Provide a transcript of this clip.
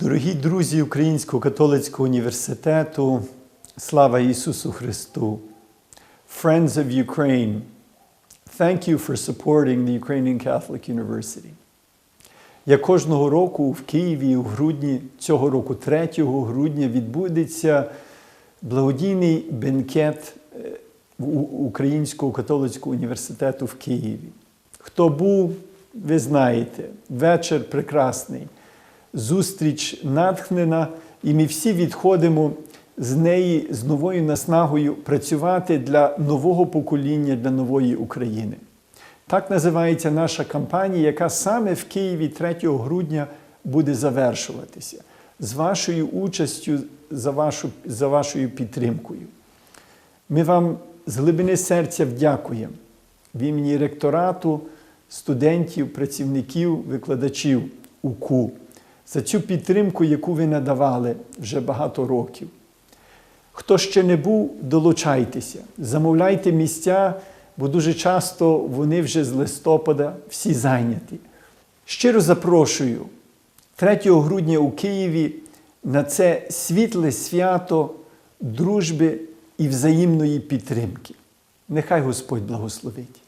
друзі Українського католицького університету, слава Ісусу Христу! Friends of Ukraine, thank you for supporting the Ukrainian Catholic University. Як кожного року в Києві у грудні цього року, 3 грудня, відбудеться благодійний бенкет е, Українського католицького університету в Києві. Хто був, ви знаєте, вечір прекрасний, зустріч натхнена, і ми всі відходимо з неї з новою наснагою працювати для нового покоління, для нової України. Так називається наша кампанія, яка саме в Києві 3 грудня буде завершуватися з вашою участю, за, вашу, за вашою підтримкою. Ми вам з глибини серця вдякуємо в імені ректорату, студентів, працівників, викладачів УКУ за цю підтримку, яку ви надавали вже багато років. Хто ще не був, долучайтеся, замовляйте місця, бо дуже часто вони вже з листопада всі зайняті. Щиро запрошую 3 грудня у Києві на це світле свято дружби і взаємної підтримки. Нехай Господь благословить.